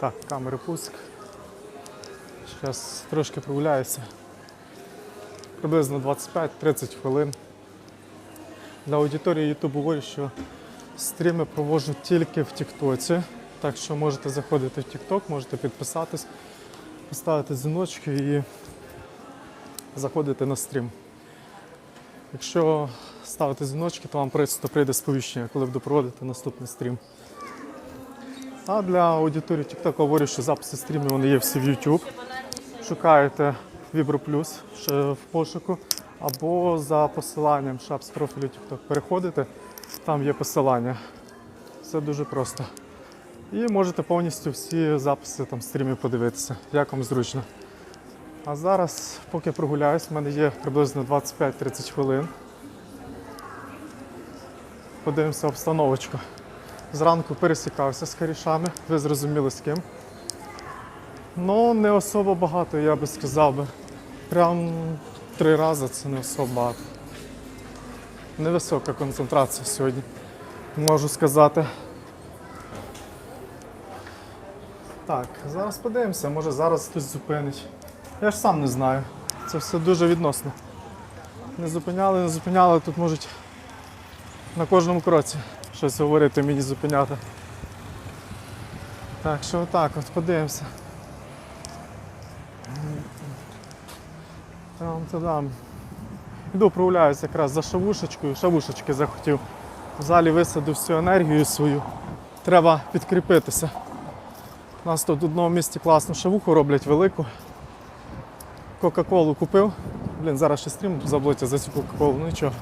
Так, камери пуск. Зараз трошки прогуляюся. Приблизно 25-30 хвилин. Для аудиторії YouTube говорю, що стріми проводжу тільки в Тіктоці. Так що можете заходити в TikTok, можете підписатись, поставити дзвіночки і заходити на стрім. Якщо ставити дзвіночки, то вам просто прийде сповіщення, коли буду проводити наступний стрім. А для аудиторії TikTok говорю, що записи стрімів вони є всі в YouTube. Шукаєте Vibro Plus в пошуку, або за посиланням шап з профілю TikTok переходите, там є посилання. Все дуже просто. І можете повністю всі записи там стрімів подивитися, як вам зручно. А зараз, поки прогуляюсь, в мене є приблизно 25-30 хвилин. Подивимося обстановочку. Зранку пересікався з корішами, ви зрозуміли з ким. Ну, не особо багато, я би сказав би. Прям три рази це не особо багато. Невисока концентрація сьогодні, можу сказати. Так, зараз подивимося, може зараз хтось зупинить. Я ж сам не знаю. Це все дуже відносно. Не зупиняли, не зупиняли, тут можуть на кожному кроці щось говорити, мені зупиняти. Так що отак от подивимося. Там там. Іду прогуляюся якраз за шавушечкою, шавушечки захотів. В залі висадив всю енергію свою. Треба підкріпитися. У нас тут в одному місці класну шавуху роблять велику. Кока-колу купив. Блін, зараз ще стрім заблоться за цю Кока-колу, ну нічого.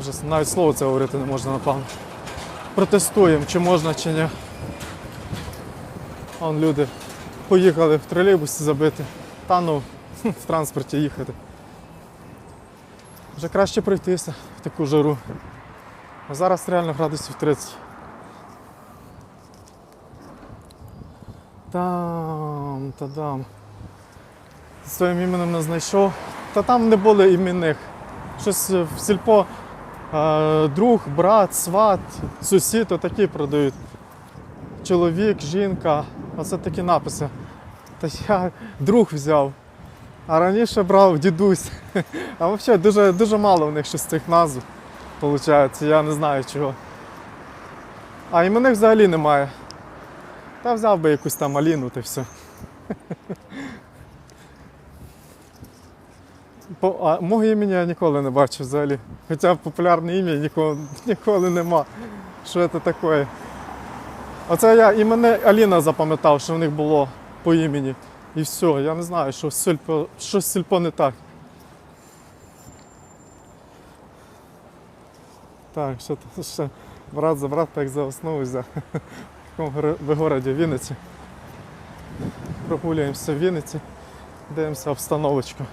Вже навіть слово це говорити не можна, напевно. Протестуємо, чи можна, чи ні. Вон люди поїхали в тролейбусі забити. Та ну, в транспорті їхати. Вже краще пройтися в таку жару. А зараз реально градусів 30. Там, та дам. Своїм іменем не знайшов. Та там не було іменних. Щось в сільпо е, друг, брат, сват, сусід, отакі продають. Чоловік, жінка. Оце такі написи. Та я друг взяв. А раніше брав дідусь. А взагалі дуже, дуже мало в них щось цих назв. Виходить, я не знаю чого. А іменних взагалі немає. Та взяв би якусь там Аліну та все. По, а мого імені я ніколи не бачив взагалі. Хоча популярне ім'я ніколи, ніколи нема. Що це таке? Оце я і мене Аліна запам'ятав, що в них було по імені. І все, я не знаю, що сільпо, щось сільпо не так. Так, що тут ще брат за брат так за основу взяв. В такому горо- в городі Вінниці. Прогулюємося в Вінниці, дивимося обстановочку.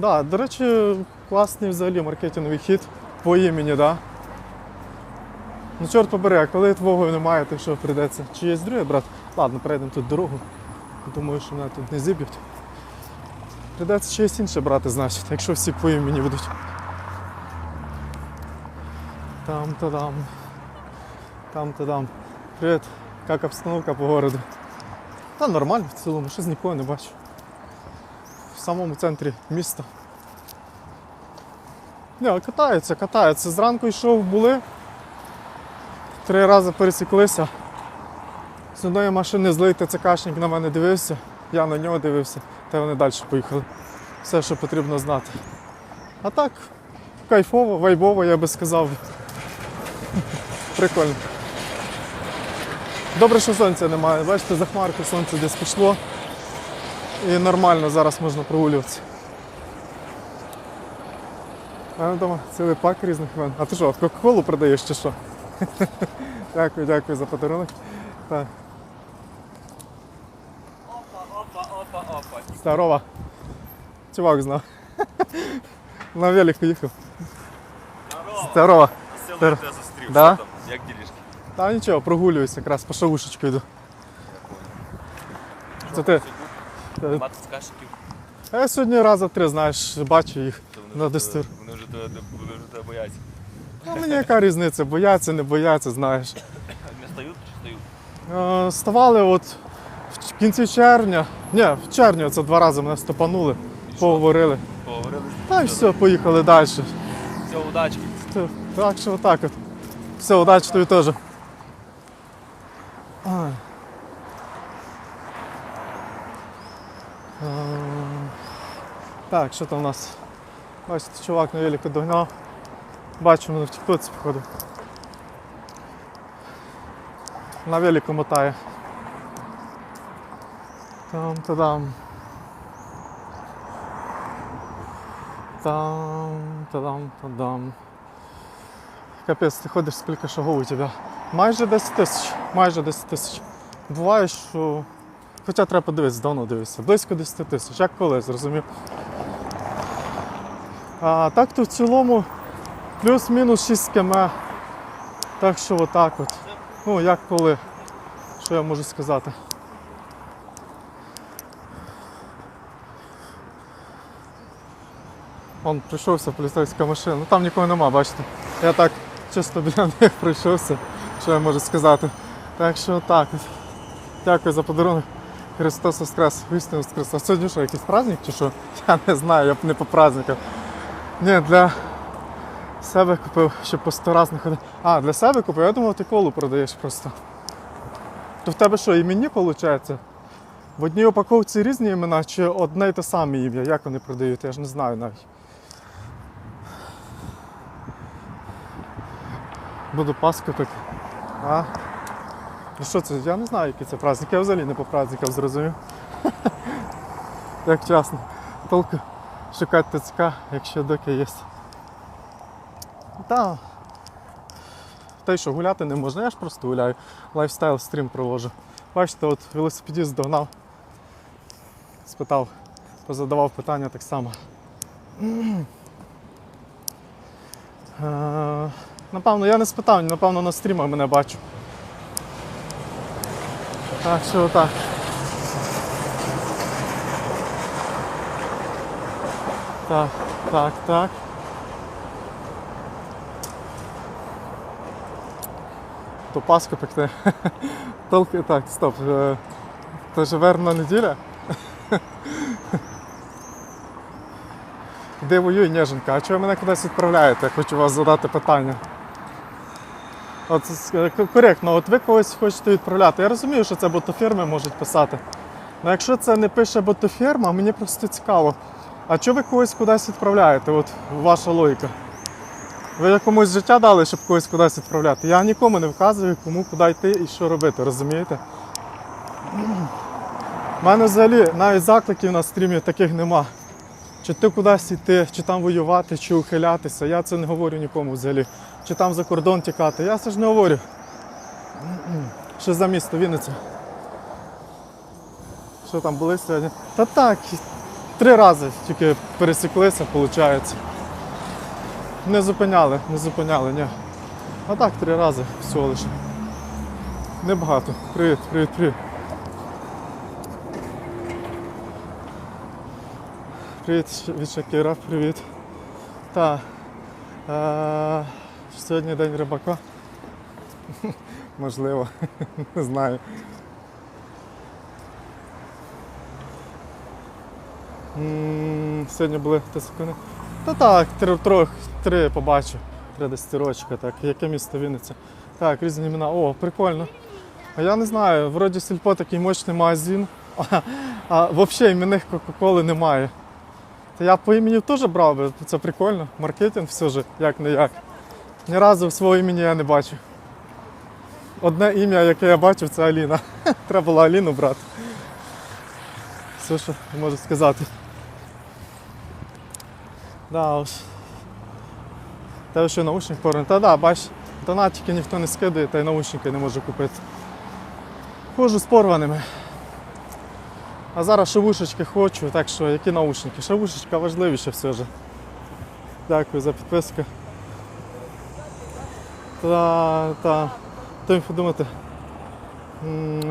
Да, до речі, класний взагалі маркетинговий хід по імені, да. Ну, чорт побери, а коли твого немає, то що прийдеться? Чи є другий брат? Ладно, перейдемо тут дорогу. Думаю, що мене тут не зіб'ють. Прийдеться щось інше брати, значить, якщо всі по імені будуть. Там та дам. Там та дам. Привіт. Як обстановка по городу? Та нормально в цілому, щось нікого не бачу. В самому центрі міста. Не, катаються, катаються. Зранку йшов, були. Три рази пересіклися. З одної машини злий ТЦКшник на мене дивився, я на нього дивився, та вони далі поїхали. Все, що потрібно знати. А так, кайфово, вайбово, я би сказав. Прикольно. Добре, що сонця немає. Бачите, за хмарку сонце десь пішло. І нормально зараз можна прогулюватися. А я вдома цілий пак різних вин. А ти що, Кока-Колу продаєш чи що? Дякую, дякую за подарунок. Так. Опа, опа, опа, опа. Здорово. Чувак знав. На велику їхав. Здорово. Здорово. Зустрів. Да? Що там? Як ділішки? Та нічого, прогулююсь якраз по шавушечку йду. Це ти. Нема скашиків. А я сьогодні раза три, знаєш, бачу їх. На дистир. вони вже тебе вони вже тебе бояться. А мені яка різниця, бояться, не бояться, знаєш. Не стають чи стають? Е, Ставали от в кінці червня. Ні, в червні це два рази мене стопанули, поговорили. Поговорили. Та й все, поїхали далі. Все, удачки. Так що отак от. Все, удачі тобі теж. Ай. Е, Так, що там у нас? Бачите, чувак на велику догнав. Бачу, мене в тіктоці походу. На велику мотає. Там, тадам. Там, тадам, тадам. Капець, ти ходиш скільки шагов у тебе? Майже 10 тисяч. Майже 10 тисяч. Буває, що. Хоча треба подивитися, давно дивився. Близько 10 тисяч, як коли, зрозумів. А так то в цілому плюс-мінус 6 км. Так що отак от. Ну, як коли. Що я можу сказати? Он прийшовся поліцейська машина. Ну там нікого нема, бачите. Я так чисто біля них пройшовся, що я можу сказати. Так що так. от. Дякую за подарунок. Христос Воскрес, істину Воскрес. А сьогодні що, якийсь праздник чи що? Я не знаю, я б не по праздниках. Ні, для себе купив, щоб по сто раз не ходив. А, для себе купив, я думав, ти колу продаєш просто. То в тебе що, імені виходить? В одній упаковці різні імена, чи одне й те саме ім'я? Як вони продають? Я ж не знаю навіть. Буду Пасху так. А? Ну що це? Я не знаю, який це праздник. Я взагалі не по праздникам зрозумів. Як чесно. Толку шукати ТЦК, якщо доки є. Та. Й що, гуляти не можна, я ж просто гуляю. Лайфстайл стрім проводжу. Бачите, от велосипедіст догнав, спитав, позадавав питання так само. Е, Напевно, я не спитав, напевно, на стрімах мене бачу. Так що отак. Так, так, так. То Пасху пекти. Так, стоп. е, Це ж верна неділя. Де воює Неженка? А чого ви мене кудись відправляєте? Я хочу вас задати питання. От коректно, от ви когось хочете відправляти. Я розумію, що це ботофірми можуть писати. Але якщо це не пише ботофірма, мені просто цікаво. А чого ви когось кудись відправляєте? От ваша логіка. Ви комусь життя дали, щоб когось кудись відправляти. Я нікому не вказую, кому куди йти і що робити, розумієте? У мене взагалі навіть закликів на стрімі таких нема. Чи ти кудись йти, чи там воювати, чи ухилятися. Я це не говорю нікому взагалі. Чи там за кордон тікати. Я це ж не говорю. Що за місто Вінниця? Що там були сьогодні? Та так, три рази тільки пересіклися, виходить. Не зупиняли, не зупиняли, ні. А так три рази всього лише. Небагато. Привіт, привіт, привіт. Привіт від Шакіра, привіт. Так. Е, сьогодні день рибака. Можливо, не знаю. Сьогодні були ти секунди. Та так, три, трох, три побачу. Три десятирочка, так. Яке місто Вінниця? Так, різні імена. О, прикольно. А я не знаю, вроді сільпо такий мощний магазин, а, а взагалі іменних Кока-Коли немає. Та я по імені теж брав би, це прикольно. Маркетинг все ж, як не як. Ні разу свого імені я не бачив. Одне ім'я, яке я бачив, це Аліна. Треба було Аліну брати. Все, що можу сказати. Да, уж. Та що наушник порен. Та да, бач, донатики ніхто не скидає, та й наушники не можу купити. Ходжу з порваними. А зараз шавушечки хочу, так що які наушники? Шавушечка важливіше все ж. Дякую за підписку. Та, та. Хто міг подумати?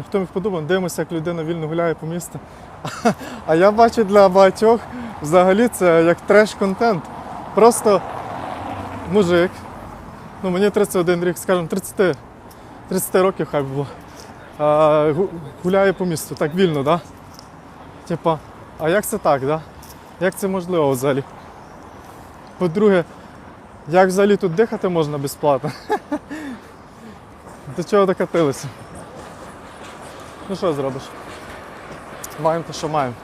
Хто міг подумати, дивимося, як людина вільно гуляє по місту. А я бачу для багатьох взагалі це як треш-контент. Просто мужик Ну, мені 31 рік, скажімо, 30, 30 років хай було. А, гу- гуляю по місту, так вільно, да? Типа, а як це так, да? Як це можливо взагалі? По-друге, як взагалі тут дихати можна безплатно? До чого докатилися? Ну що зробиш? Маємо те, що маємо.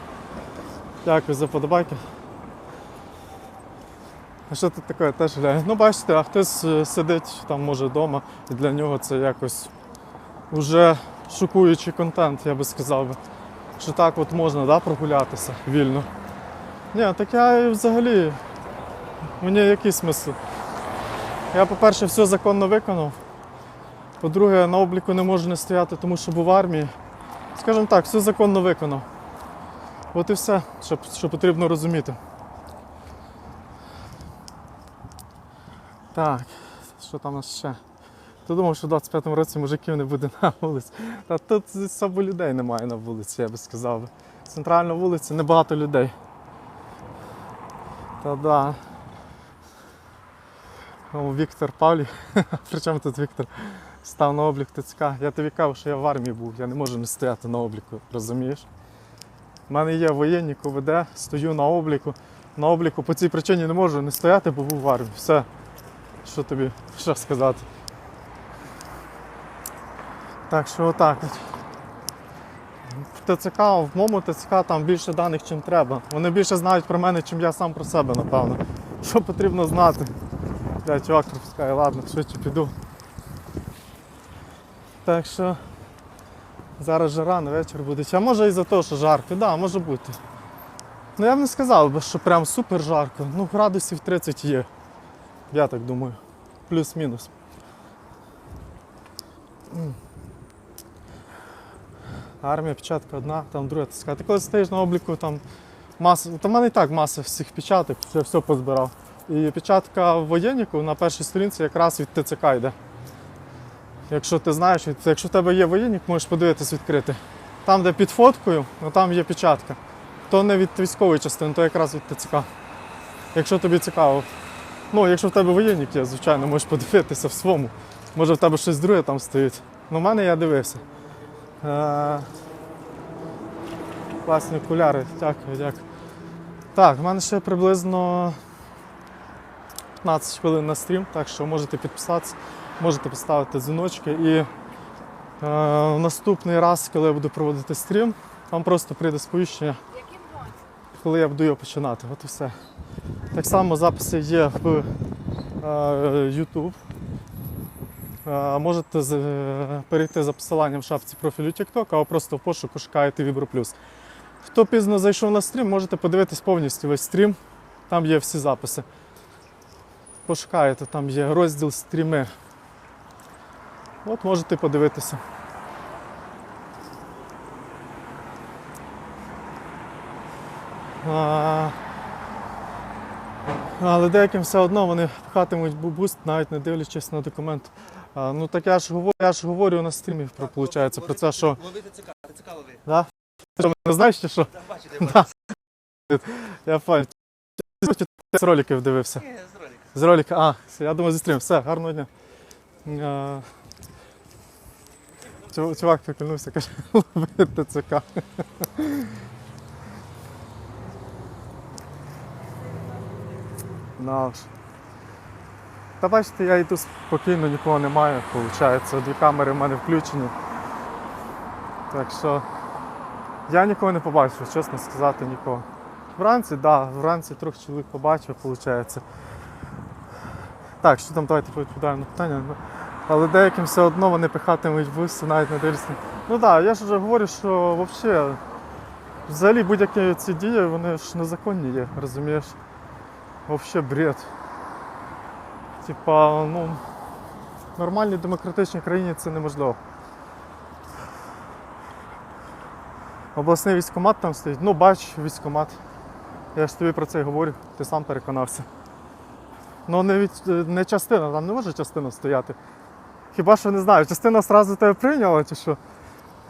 Дякую за подобайки. А що тут таке теж гуляє? Ну бачите, а хтось е, сидить там може вдома, і для нього це якось уже шокуючий контент, я би сказав би. Що так от можна да, прогулятися вільно. Ні, так я і взагалі. Мені який смисл? Я, по-перше, все законно виконав. По-друге, на обліку не можу не стояти, тому що був в армії. Скажімо так, все законно виконав. От і все, що, що потрібно розуміти. Так, що там у нас ще? Ти думав, що в 25-му році мужиків не буде на вулиці. Та тут особо людей немає на вулиці, я би сказав. Центральна вулиця, небагато людей. Та да. О, Віктор Павлі. Причому тут Віктор став на облік ТЦК. Я тобі кажу, що я в армії був, я не можу не стояти на обліку, розумієш? У мене є воєнні КВД, стою на обліку. На обліку по цій причині не можу не стояти, бо був в армії. Все. Що тобі ще сказати? Так що отак ТЦК, в моєму ТЦК там більше даних, чим треба. Вони більше знають про мене, чим я сам про себе, напевно. Що потрібно знати? Я чувак пропускає, ладно, швидше піду. Так що зараз же рано, вечір буде. А може і за те, що жарко, так, да, може бути. Ну я б не сказав би, що прям супер жарко. Ну, градусів 30 є. Я так думаю. Плюс-мінус. Армія, печатка одна, там друга ТСК. Ти коли стоїш на обліку, там маса. Та в мене і так маса всіх печаток, я все позбирав. І печатка воєнніку на першій сторінці якраз від ТЦК йде. Якщо ти знаєш, якщо в тебе є воєнник, можеш подивитись відкрити. Там, де під фоткою, ну, там є печатка. То не від військової частини, то якраз від ТЦК. Якщо тобі цікаво. Ну, якщо в тебе воєнник є, звичайно, можеш подивитися в своєму. Може в тебе щось друге там стоїть. Ну, в мене я дивився. Е, Класні окуляри, дякую, дякую. Так, в мене ще приблизно 15 хвилин на стрім, так що можете підписатися, можете поставити дзвіночки. І е, наступний раз, коли я буду проводити стрім, вам просто прийде сповіщення, коли я буду його починати. От і все. Так само записи є в е, YouTube. Е, Можете е, перейти за посиланням в шапці профілю TikTok, або просто в пошуку шукаєте Vibro Хто пізно зайшов на стрім, можете подивитись повністю весь стрім. Там є всі записи. Пошукаєте, там є розділ стріми. От можете подивитися. А, але деяким все одно вони пхатимуть бу- буст, навіть не дивлячись на документ. А, ну так я ж говорю, я ж говорю на стрімі про, виходить, про це, що. Лови ТЦК, ТЦК лови. Да? Що, не знаєш чи що? Бачите, Да. Я пам'ятаю. З роликів дивився. Ні, з ролика. З ролика. А, я думаю, зі стрім. Все, гарного дня. А, Чувак прикольнувся, каже, лови ТЦК. На уж. Та бачите, я йду спокійно, нікого немає, виходить. Дві камери в мене включені. Так що я нікого не побачив, чесно сказати, нікого. Вранці, так, да, вранці трьох чоловік побачив, виходить. Так, що там, давайте відповідаємо на питання. Але деяким все одно вони пихатимуть буси, навіть не дивлюся. Ну так, я ж вже говорю, що взагалі, взагалі будь-які ці дії, вони ж незаконні є, розумієш? Взагалі бред. Типа, ну, в нормальній демократичній країні це неможливо. Обласний військкомат там стоїть. Ну, бач, військкомат. Я ж тобі про це й говорю, ти сам переконався. Ну не, від, не частина, там не може частина стояти. Хіба що не знаю, частина одразу тебе прийняла чи що?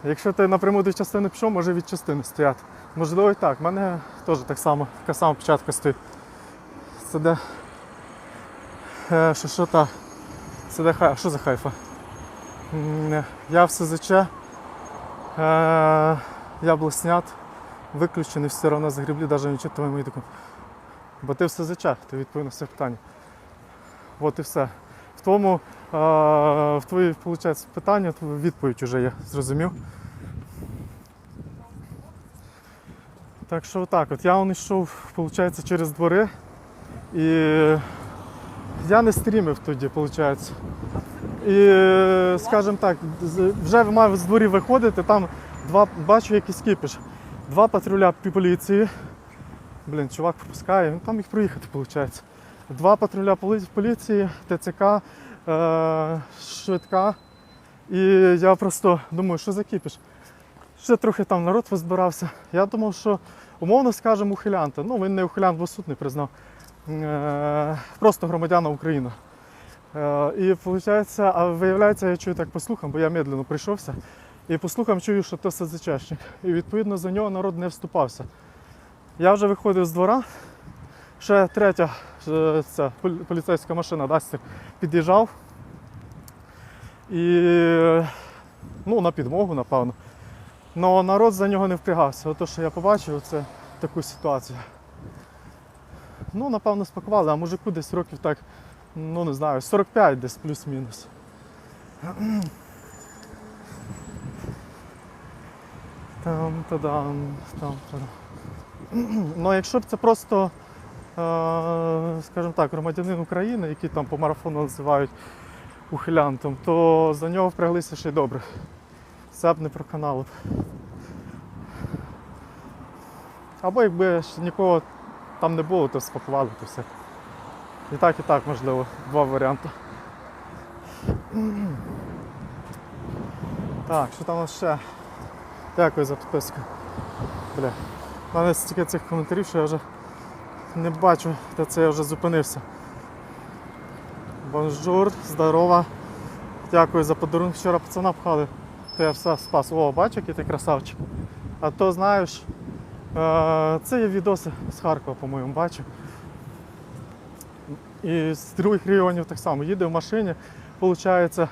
Якщо ти напряму до частини пішов, може від частини стояти. Можливо і так. У мене теж так само, така сама початка стоїть. Це де. Е, що, що та. Це де хай. Що за хайфа? Я в СЗЧ. Е, я блеснят. Виключений все одно загріблі, навіть не читаю мої документи. Бо ти в СЗЧ, ти відповів на все питання. От і все. Е, в твої, виходить, питання, відповідь вже є, зрозумів? Так що отак, от я йшов, виходить, через двори. І я не стрімив тоді, виходить. І, скажімо так, вже мав з дворів виходити, там два, бачу якийсь кіпіш. Два патруля поліції. Блін, чувак пропускає, він там міг проїхати, виходить. Два патруля поліції, ТЦК, е, швидка. І я просто думаю, що за кіпіш. Ще трохи там народ позбирався. Я думав, що умовно скажемо ухилянта. Ну, він не ухилянт, бо суд не признав. Е, просто громадяна України. Е, і виходить, а виявляється, я чую так по слухам, бо я медленно прийшовся. І по слухам чую, що то СЗЧшник. І відповідно за нього народ не вступався. Я вже виходив з двора, ще третя ця, поліцейська машина Дастер під'їжджав. І ну, на підмогу, напевно. Але народ за нього не впрягався. Ото, що я побачив, це таку ситуацію. Ну, напевно, спакували, а мужику десь років так, ну не знаю, 45 десь плюс-мінус. Там, тадам, там, тадам. Ну, якщо б це просто, е, скажімо так, громадянин України, який там по марафону називають ухилянтом, то за нього впряглися ще й добре. Це б не проканало б. Або якби ж нікого там не було, то спакували то все. І так, і так, можливо, два варіанти. Так, що там у нас ще? Дякую за підписку. Бля. У мене стільки цих коментарів, що я вже не бачу, де це я вже зупинився. Бонжур, здорова. Дякую за подарунок. Вчора пацана пхали, то я все спас. О, бачу, який ти красавчик. А то знаєш, е, це є відоси з Харкова, по-моєму, бачу. І з других регіонів так само. Їде в машині, виходить, е,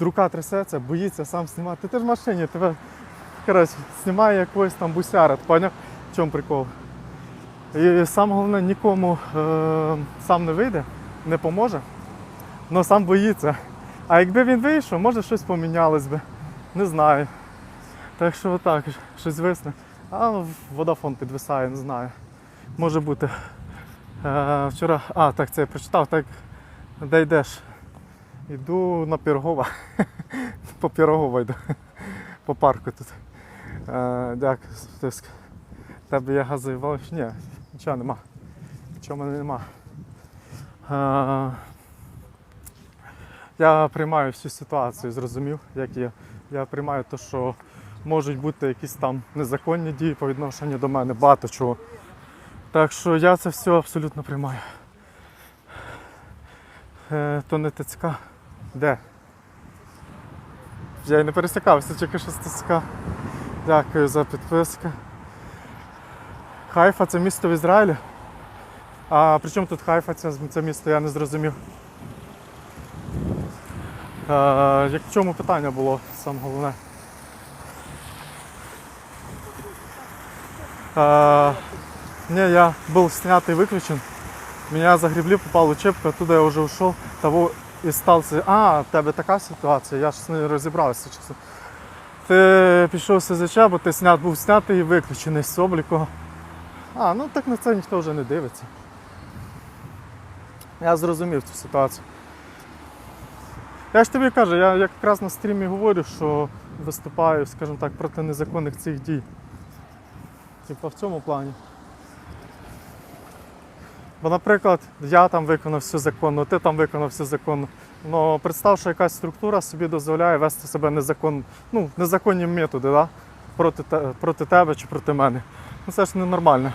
рука трясеться, боїться сам знімати. Ти ж в машині, тебе коротше, знімає якогось там бусяра, поняв, в чому прикол. І саме головне, нікому е, сам не вийде, не поможе, але сам боїться. А якби він вийшов, може щось помінялось би. Не знаю. Так що отак, щось висне. А водафон підвисає, не знаю. Може бути. Е, вчора, а, так це я прочитав, так де йдеш? Йду на Пірогова. По Пірогова йду. По парку тут. Е, дякую. Тебе є газовий Ні, нічого нема. Нічого мене нема. Е, я приймаю всю ситуацію, зрозумів, як є. Я приймаю те, що можуть бути якісь там незаконні дії по відношенню до мене, багато чого. Так що я це все абсолютно приймаю. Е, то не ТЦК. Де? Я й не пересікався, тільки що з ТЦК. Дякую за підписку. Хайфа це місто в Ізраїлі. А при чому тут Хайфа, це, це місто, я не зрозумів. Е, як в чому питання було саме головне? Е, не, я был снят и выключен. Меня загребли, попал в учебку, оттуда я уже ушел. Того і став це. А, в тебе така ситуація, я ж не розібрався. Чесно. Ти пішов в СЗЧ, бо ти снят, був снятий і виключений з обліку. А, ну так на це ніхто вже не дивиться. Я зрозумів цю ситуацію. Я ж тобі кажу, я якраз на стрімі говорю, що виступаю, скажімо так, проти незаконних цих дій. Типа в цьому плані. Бо, наприклад, я там виконав все законно, ти там виконав все законно. Ну, представ, що якась структура собі дозволяє вести себе незаконно, ну, незаконні методи, да? проти, проти тебе чи проти мене. Ну це ж ненормально.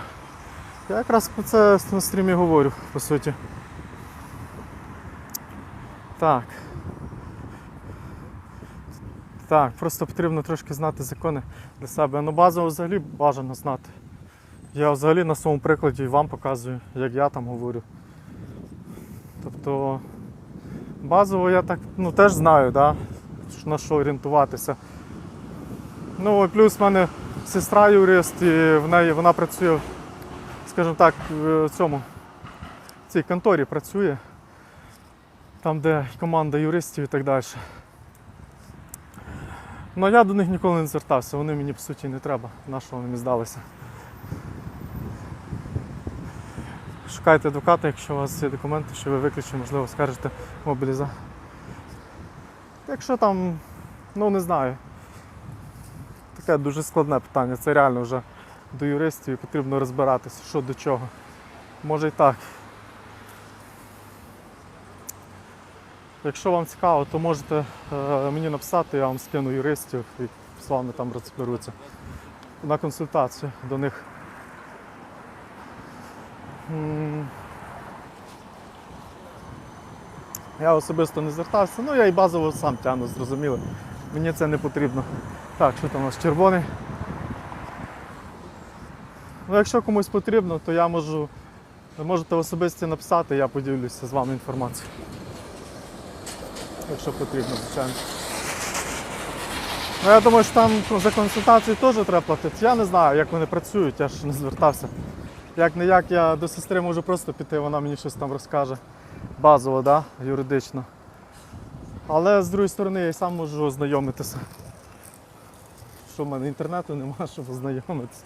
Я якраз про це на стрімі говорю, по суті. Так. Так, просто потрібно трошки знати закони для себе. Ну, базово взагалі бажано знати. Я взагалі на своєму прикладі і вам показую, як я там говорю. Тобто Базово я так ну, теж знаю, да, на що орієнтуватися. Ну, і плюс в мене сестра юрист, і в неї вона працює, скажімо так, в цьому в цій конторі працює, там, де команда юристів і так далі. Ну я до них ніколи не звертався, вони мені по суті не треба, на що вони мені здалися. Шукайте адвоката, якщо у вас є документи, що ви виключені, можливо, скажете мобіліза. Якщо там, ну не знаю. Таке дуже складне питання. Це реально вже до юристів і потрібно розбиратися, що до чого. Може і так. Якщо вам цікаво, то можете е, мені написати, я вам скину юристів і з вами там розберуться. На консультацію до них. Я особисто не звертався, ну я і базово сам тягну, зрозуміло. Мені це не потрібно. Так, що там у нас червоний? Ну, якщо комусь потрібно, то я можу. Ви можете особисто написати, я поділюся з вами інформацією. Якщо потрібно, звичайно. Ну, я думаю, що там за консультацію теж треба платити. Я не знаю, як вони працюють, я ж не звертався. Як не як, я до сестри можу просто піти, вона мені щось там розкаже. Базово, да? юридично. Але з другої сторони я і сам можу ознайомитися. Що в мене інтернету немає, щоб ознайомитися.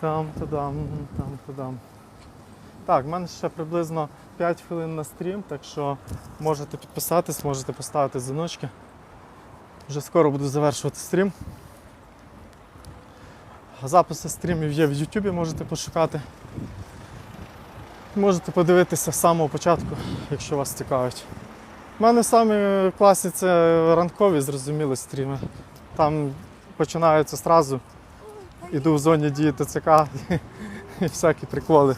Там, тадам, там, тадам. Так, в мене ще приблизно 5 хвилин на стрім, так що можете підписатись, можете поставити дзвіночки. Вже скоро буду завершувати стрім. Записи стрімів є в Ютубі, можете пошукати. Можете подивитися з самого початку, якщо вас цікавить. У мене самі класні це ранкові, зрозумілі стріми. Там починаються зразу. Іду в зоні дії ТЦК і всякі приколи.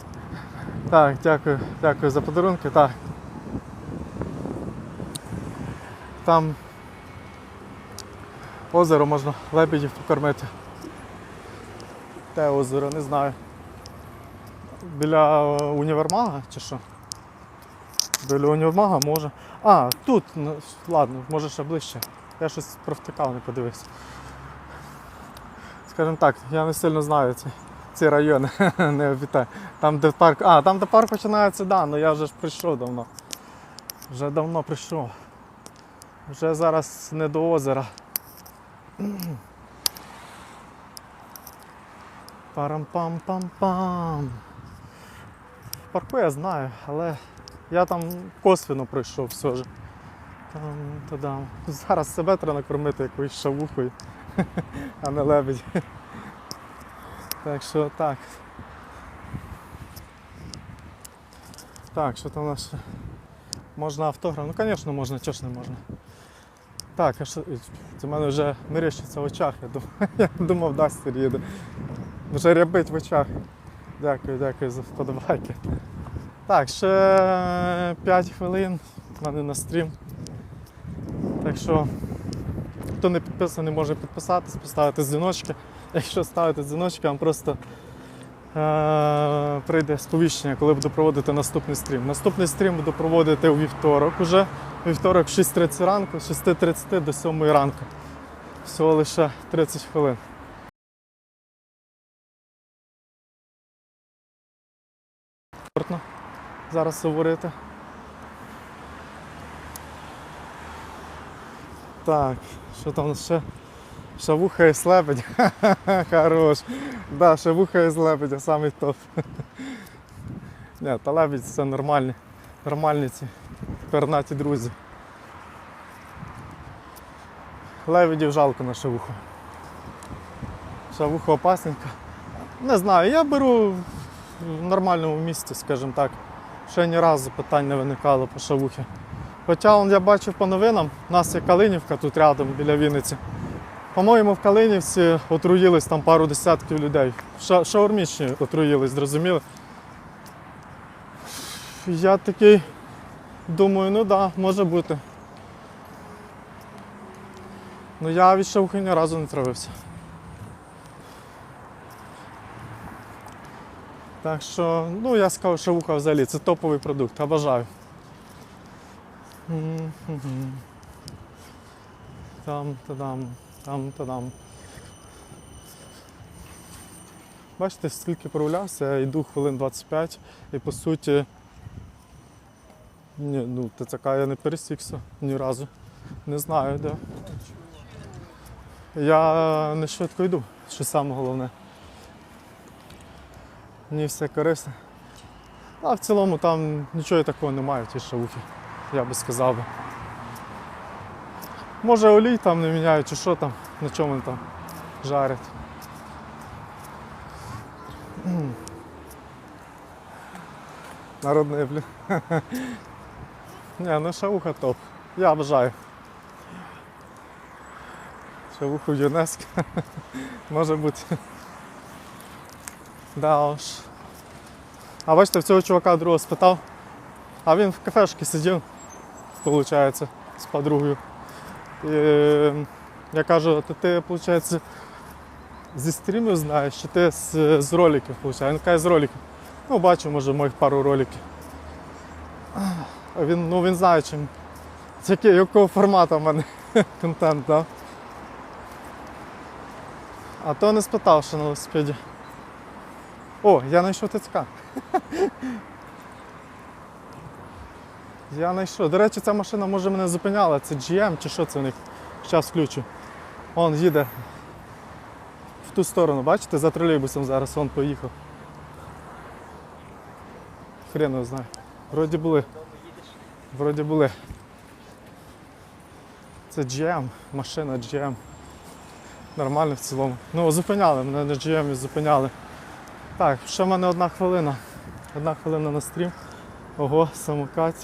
Так, дякую, дякую за подарунки. Так. Там озеро можна лебедів покормити. Те озеро, не знаю. Біля універмага чи що? Біля універмага може. А, тут, ну, ладно, може ще ближче. Я щось провтикав, не подивився. Скажімо так, я не сильно знаю ці, ці райони, не обітаю. Там, де парк. А, там, де парк починається, да, ну я вже ж прийшов давно. Вже давно прийшов. Вже зараз не до озера. Парам-пам-пам-пам. Парку я знаю, але я там косвіно пройшов все ж. Там, тадам. Зараз себе треба накормити якоюсь шавухою, а не лебедь. Так що так. Так, що там нас? Можна автограф? Ну, звісно, можна, чого ж не можна. Так, а що, це в мене вже мерещиться в очах, я думав, я думав, Дастер їде. Вже рябить в очах. Дякую, дякую за вподобайки. Так, ще 5 хвилин в мене на стрім. Так що, хто не підписаний, може підписатись, поставити дзвіночки. Якщо ставити дзвіночки, вам просто е- прийде сповіщення, коли буду проводити наступний стрім. Наступний стрім буду проводити у вівторок уже. Вівторок в 6.30 ранку, з 6.30 до 7 ранку. Всього лише 30 хвилин. Комфортно зараз говорити. Так, що там у нас ще? Шавуха і слепень. Хорош. Да, шавуха і лебедя, самий топ. Ні, та лебідь це нормальні. Нормальні ці пернаті друзі. Лебедів жалко на шавуху. Шавуха опасненька. Не знаю, я беру в нормальному місці, скажімо так. Ще ні разу питань не виникало по шавухі. Хоча он, я бачив по новинам, у нас є Калинівка тут рядом біля Вінниці. По-моєму, в Калинівці отруїлись там пару десятків людей. Ша- Шаурмічні отруїлись, зрозуміли? Я такий думаю, ну да, може бути. Ну я від шавухи ні разу не травився. Так що, ну я скажу, що вуха взагалі це топовий продукт, обожаю. Там, тадам, там. Бачите, скільки прогулявся, я йду хвилин 25 і по суті. Ні, ну ТЦК я не пересікся ні разу. Не знаю, де. Я не швидко йду, що саме головне. Мені все корисне. А в цілому там нічого такого немає в тій шавухі, я би сказав би. Може олій там не міняють чи що там, на чому там жарять. М. Народний, блін. Ні, ну шавуха топ. Я бажаю. Шавуху ЮНЕСКО. Може бути. Да уж. А бачите, в цього чувака другого спитав. А він в кафешці сидів, виходить, з подругою. І, е, я кажу, то ти, виходить, зі стрімів знаєш, чи ти з, з роликів, виходить? Він каже, з роликів. Ну, бачу, може, моїх пару роликів. Він, ну, він знає, чим. З якого формату в мене контент? Да? А то не спитав, що на велосипеді. О, я знайшов ТЦК. Я знайшов. До речі, ця машина може мене зупиняла. Це GM чи що це у них? Зараз включу. Он їде в ту сторону, бачите, за тролейбусом зараз он поїхав. Хрен його знає. Вроді були. Вроді були. Це GM, машина GM. Нормально в цілому. Ну, зупиняли, мене на GM зупиняли. Так, ще в мене одна хвилина. Одна хвилина на стрім. Ого, самокат.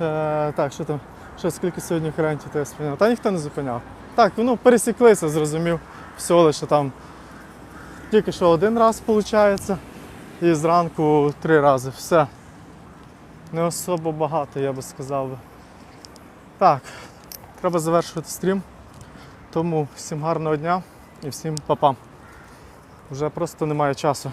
Е, так, що там? Що скільки сьогодні гарантій тебе спиняв? Та ніхто не зупиняв. Так, ну пересіклися, зрозумів. Все лише там. Тільки що один раз виходить. І зранку три рази. Все. Не особо багато, я би сказав. Так, треба завершувати стрім. Тому всім гарного дня і всім па-па. Вже просто немає часу.